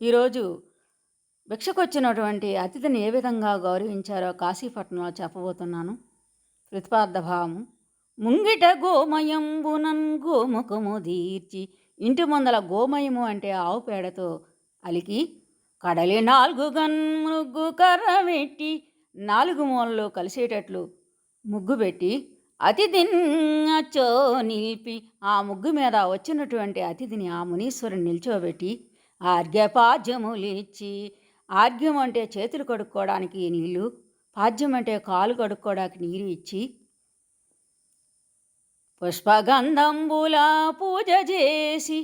ఈరోజు భిక్షకొచ్చినటువంటి అతిథిని ఏ విధంగా గౌరవించారో కాశీపట్నంలో చెప్పబోతున్నాను. ప్రతిపార్థ భావము ముంగిట గోమయంబునన్ గోముఖము దీర్చి ఇంటి ముందల గోమయము అంటే ఆవు పేడతో అలికి కడలి నాలుగు గన్ ముగ్గు కర్ర పెట్టి నాలుగు మూలలు కలిసేటట్లు ముగ్గు పెట్టి అతిథిన్నచో నిలిపి ఆ ముగ్గు మీద వచ్చినటువంటి అతిథిని ఆ మునీశ్వరుని నిల్చోబెట్టి ఆర్ఘ్యపాద్యములిచ్చి. ఆర్ఘ్యం అంటే చేతులు కడుక్కోవడానికి నీళ్ళు పాద్యం అంటే కాలు కడుక్కోవడానికి నీరు ఇచ్చి. పుష్పగంధంబుల పూజ చేసి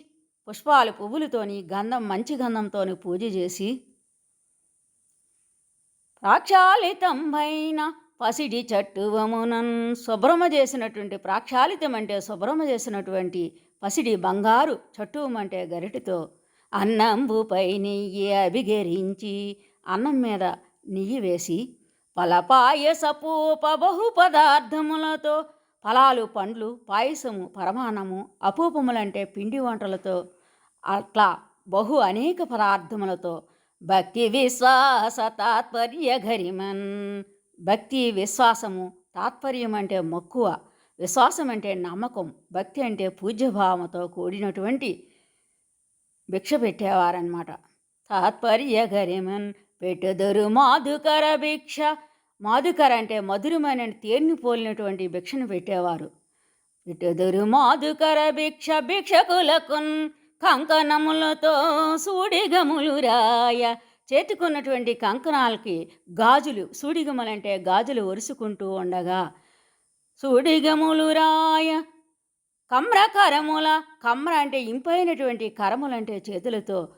పుష్పాలు పువ్వులతోని గంధం మంచి గంధంతోని పూజ చేసి. ప్రాక్షాళితంపైన పసిడి చట్టువమునన్ శుభ్రమ చేసినటువంటి ప్రాక్షాళితం అంటే శుభ్రమ చేసినటువంటి పసిడి బంగారు చట్టువం అంటే గరిటితో అన్నంబుపై నెయ్యి అభిగరించి అన్నం మీద నెయ్యి వేసి పలపాయసపు బహు పదార్థములతో ఫలాలు పండ్లు పాయసము పరమాన్నము అపూపములంటే పిండి వంటలతో అట్లా బహు అనేక పదార్థములతో భక్తి విశ్వాస తాత్పర్య గరిమన్. భక్తి విశ్వాసము తాత్పర్యం అంటే మక్కువ విశ్వాసం అంటే నమ్మకం భక్తి అంటే పూజ్యభావంతో కూడినటువంటి భిక్ష పెట్టేవారనమాట తాత్పర్య గరిమన్ పెట్టుదరు మాధుకర భిక్ష. మాధుకర అంటే మధురమైన తేర్ని పోలినటువంటి భిక్షను పెట్టేవారు. పెట్టుదరు మాధుకర భిక్ష భిక్షకులకున్ కంకణములతో సూడిగములు రాయ. చేతికున్నటువంటి కంకణాలకి గాజులు సూడిగములంటే గాజులు ఒరుసుకుంటూ ఉండగా సూడిగములు రాయ. కమ్ర కరముల కమ్ర అంటే ఇంపైనటువంటి కరములంటే చేతులతో